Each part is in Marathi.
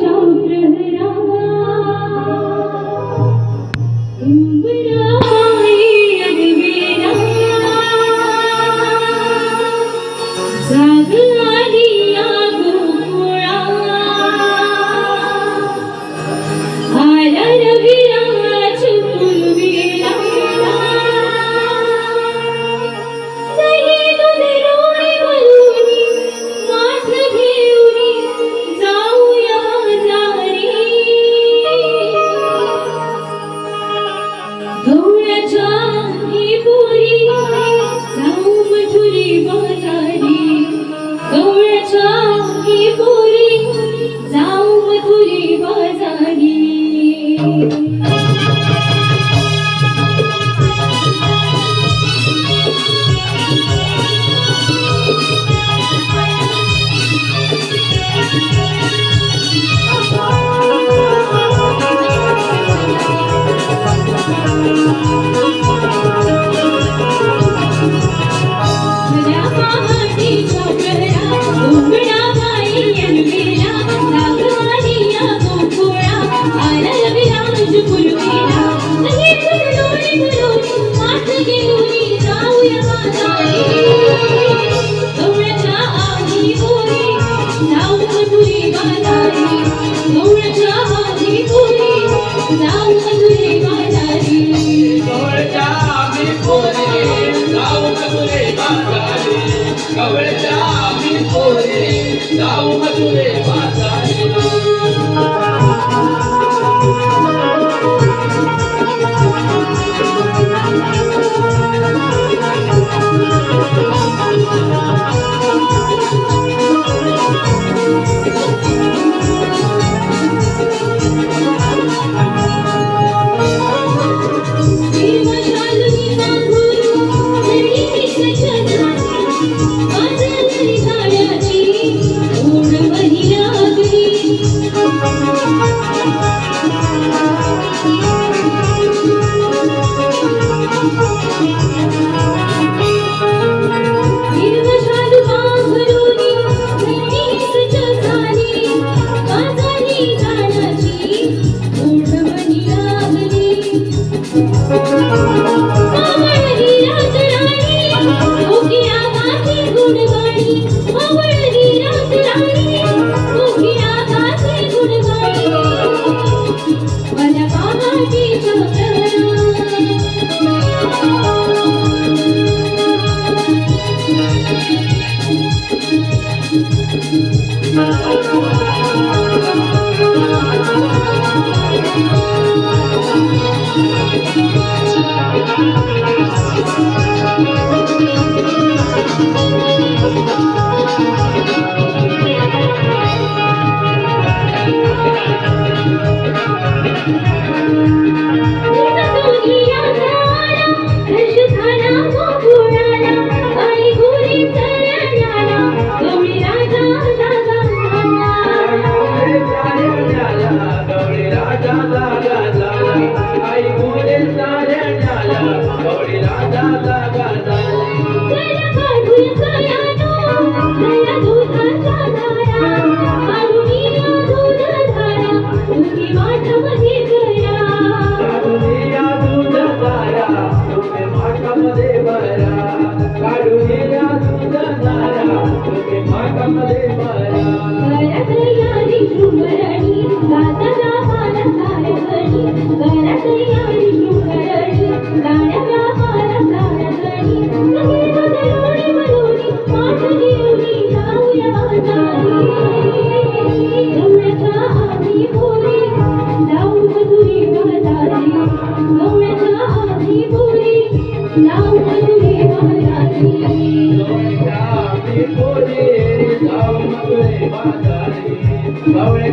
Don't 在意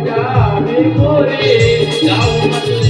যাবে করে যাও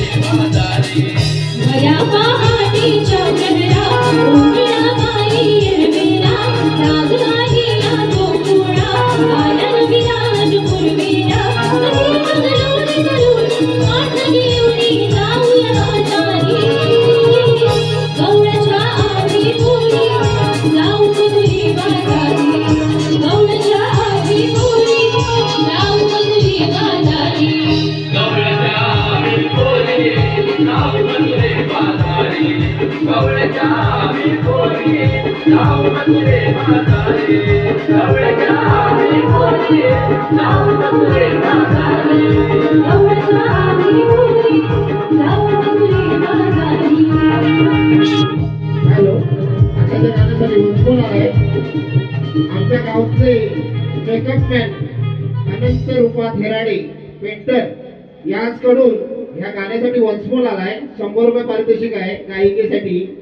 आमच्या गावातले makeup man Anant Rupa Therade painter याचकडून ह्या गाण्यासाठी वन्समोल आलाय. शंभर रुपये पारितोषिक आहे. गायिकेसाठी.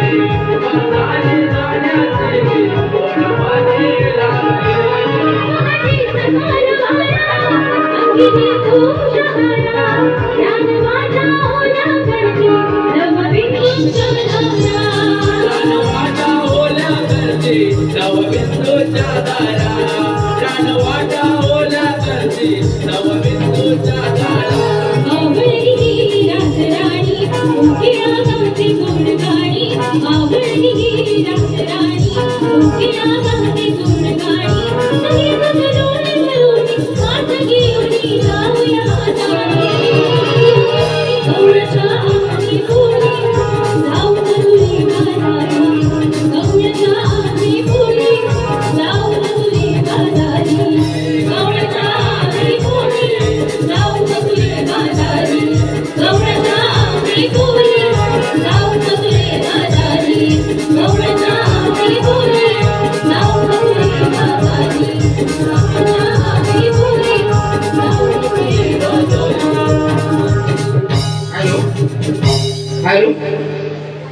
तुझ्या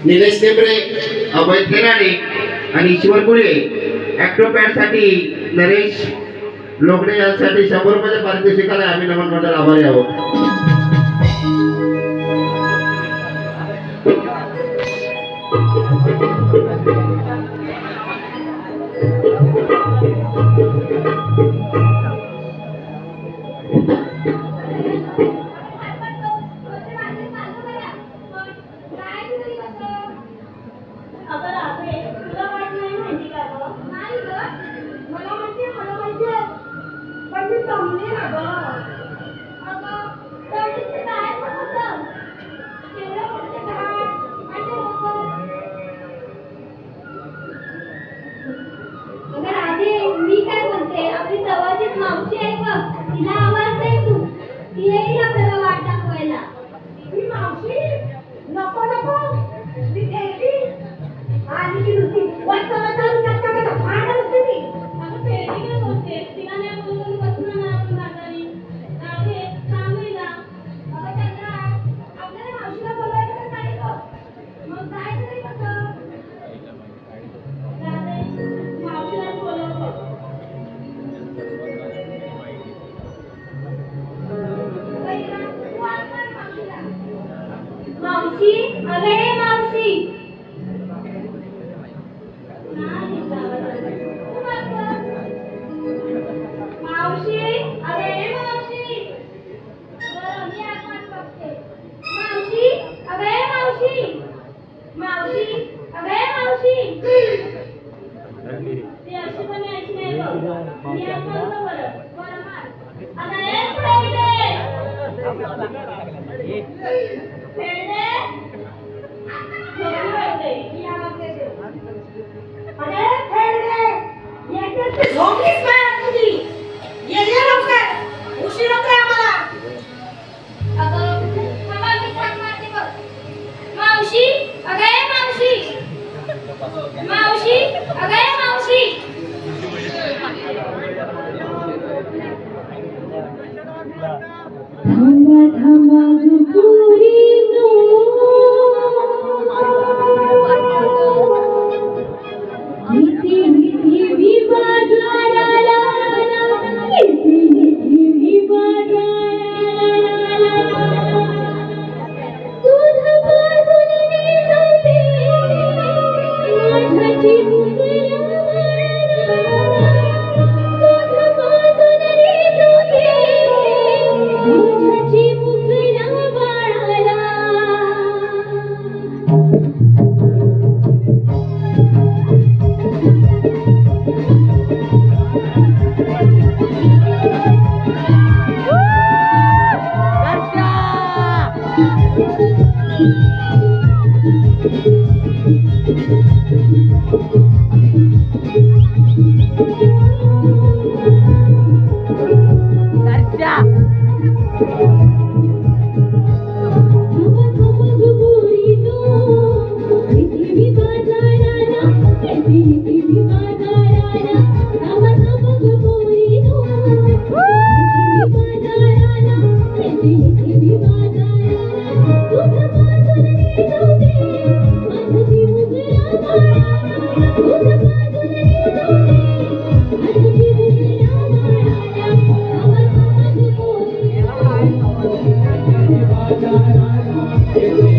निलेश टेंबरे अभय केराणे आणि ईश्वर गुळे. ॲक्टोपॅडसाठी नरेश लोकडे यांसाठी शंभर रुपयाच्या पारितोषिकाला आम्ही नमन मंडळ आभारी आहोत. येते बाजाराला येते देवी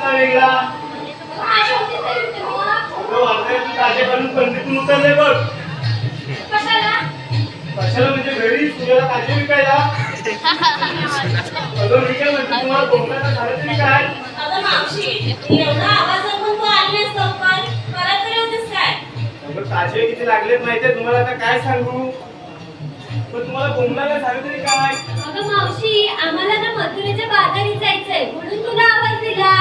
ताजे वेगळा उतरले बघ कशाला म्हणजे घरी तुझ्याला ताजे विकायला अगं मी काय म्हणते तुम्हाला झालं तरी काय अगं मावशी एवढा आवाज ऐकून तू आली लवकर परत तरी काय अगं किती लागलेत माहितीये तुम्हाला आता काय सांगू पण तुम्हाला कोकणाला झालं तरी काय अगं मावशी आम्हाला ना मथुरेच्या बाजारी जायचंय म्हणून तुला आवाज दिला.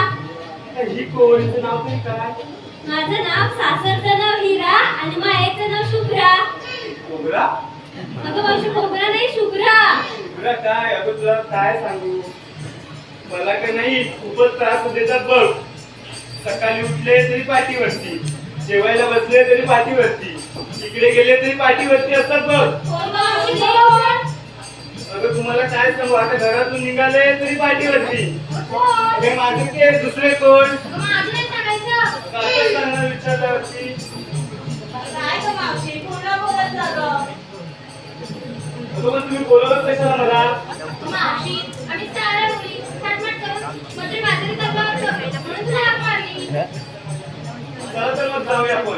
ही हिचं नाव तरी काय माझं नाव सासरचं नाव हिरा आणि मायेचं नाव शुभ्रा. कोबरा अगं मावशी कोबरा नाही शुभ्रा. तुला काय? अगं तुला काय सांगू? मला का नाही? खूपच त्रास देतात बघ. सकाळी उठले तरी पाठीवरती. जेवायला बसले तरी पाठीवरती. इकडे गेले तरी पाठीवरती असतात बघ. कोण? अगं तुम्हाला काय सांगू? आता घरातून निघाले तरी पाठीवरती? हे माझे ते दुसरे कोण? अगं माझं नाही सांगायचं तुम्ही बोलवत कशाला मला? चला तर मग जाऊया आपण.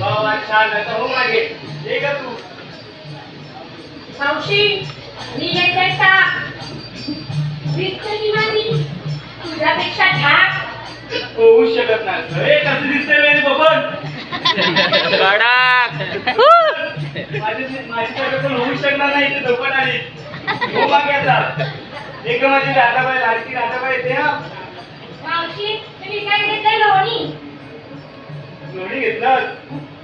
वा वा छान. आता हो मागे. ये का तू. मावशी मी घेतलंय ताक दिसतं की तुझ्यापेक्षा ठाक होऊच शकत नाही. हे कसं दिसतंय बबन माझी माझी सगळं पण होऊ शकणार नाही ते एक माझी राधाबाई लाडकी येते हा मावशी मी काय घेतलंय लोणी? घेतलं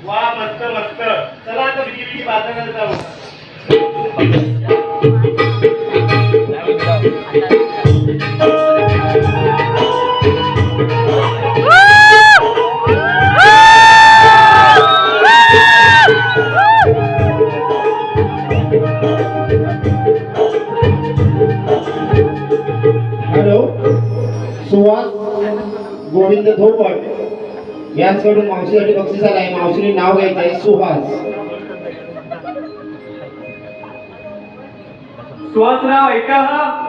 वा मस्त मस्त. चला आता बिकी बिकी बाजारात जाऊ. गोविंद धोपट याचकडून मावशीसाठी बक्षीस आलं आहे मावशीने नाव घ्यायचं आहे सुहास. सुहासराव ऐका हा.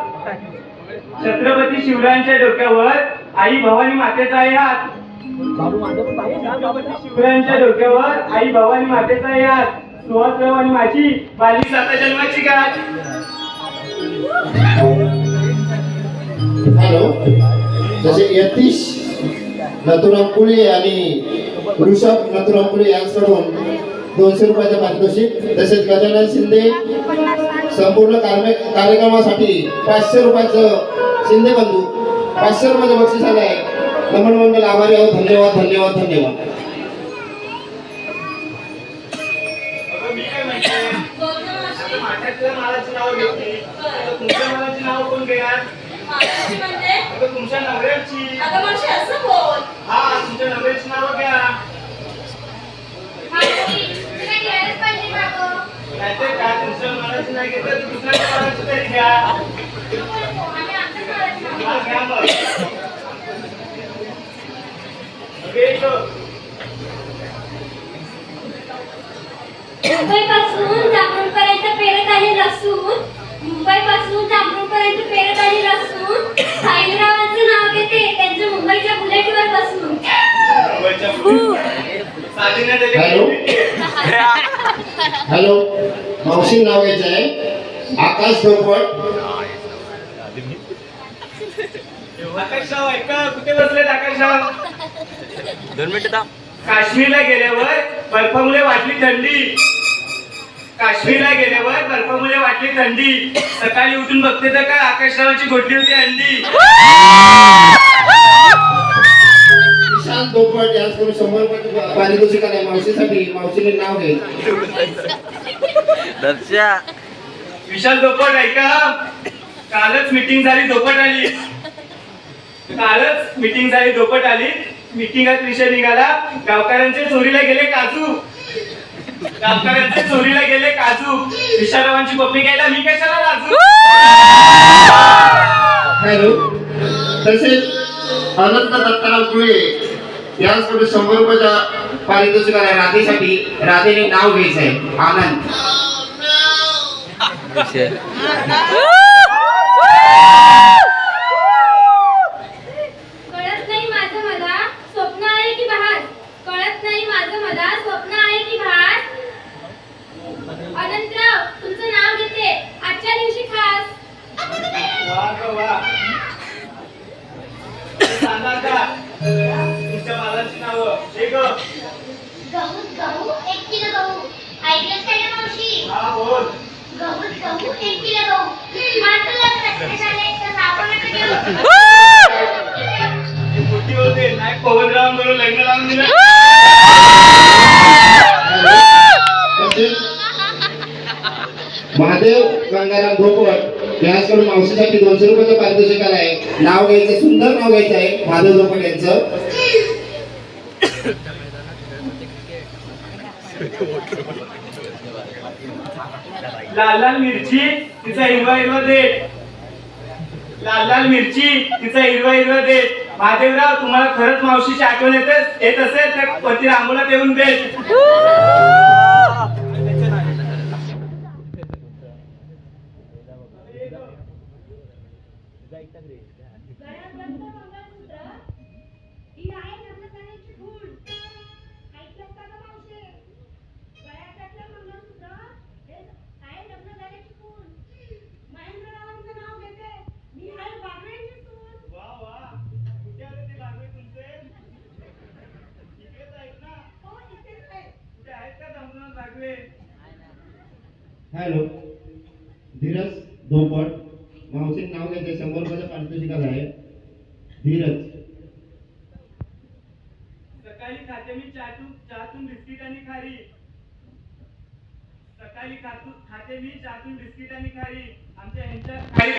छत्रपती शिवरायांच्या डोक्यावर आई भवानी मातेचा आहे हात. छत्रपती शिवरायांच्या डोक्यावर आई भवानी मातेचा आहे हात. सुहासराव आणि माझी बाली साता जन्माची गाठ हॅलो. जसे यतीश नथुराम कुळे आणि ऋषभ नथुराम कुळे यांच्याकडून दोनशे रुपयाचे पारितोषिक तसेच गजानन शिंदे संपूर्ण कार्यक्रमासाठी पाचशे रुपयाचं शिंदे बंधू पाचशे रुपयाचं बक्षीस आलं आहे नमन मंडळ आभारी आहोत. धन्यवाद धन्यवाद धन्यवाद. बोल तुमच्या नवऱ्याची अगं मावशी असं बोल हा तुमच्या नवऱ्याची नाव घ्या मावशी तुला घ्यायलाच पाहिजे का गं नाहीतर काय तुमच्या मालाची नाही घेतलं तर दुसऱ्या मालाची तरी घ्या आम्ही आमच्याच घरात नाव हा, घ्या मग अगं, येतो. मुंबईपासून जांभूळपर्यंत पेरत आहे लसूण मुंबईपासून जांभूळपर्यंत पेरत आहे लसूण साईरावांचं नाव घेते त्यांच्या मुंबईच्या बुलेटवर बसून. हॅलो. मावशी नाव आहे आकाश आकाशराव ऐका कुठे बसलेत आकाशराव? दोन मिनिटं थांब. काश्मीरला गेल्यावर बर्फामुळे वाटली थंडी. काश्मीरला गेल्यावर बर्फामुळे वाटली थंडी. सकाळी उठून बघते तर काय आकाशरावाची घोटली होती अंडी. यांच्याकडून शंभर पारितोषिक आलं मावशीसाठी मावशीने नाव घ्यायचं दर्शा. विशाल धोपट ऐका. कालच मीटिंग झाली धोपट आली. कालच मीटिंग झाली धोपट आली. मीटिंगात विषय निघाला. गावकऱ्यांचे चोरीला गेले काजू. गावकऱ्यांचे चोरीला गेले काजू. विशालरावांची पप्पी घ्यायला मी कशाला लाजू? हॅलो. तसेच अनंत दत्ताराम कुळे यांच्याकडून शंभर रुपयाच्या पारितोषिक आलं राधेसाठी राधेने नाव घ्यायचं आहे आनंद महादेव गंगाराम भोपट यांच्याकडून मावशीसाठी दोनशे रुपयाचं पारितोषिक आहे नाव घ्यायचं सुंदर नाव घ्यायचं आहे. महादेव भोपट यांचं. लाल लाल मिरची तिचा हिरवा हिरवा दे लाल लाल मिरची तिचा हिरवा हिरवा दे महादेवराव तुम्हाला खरंच मावशीची आठवण येत येत असेल तर पती रामोला देऊन देत हॅलो धीरज धोपट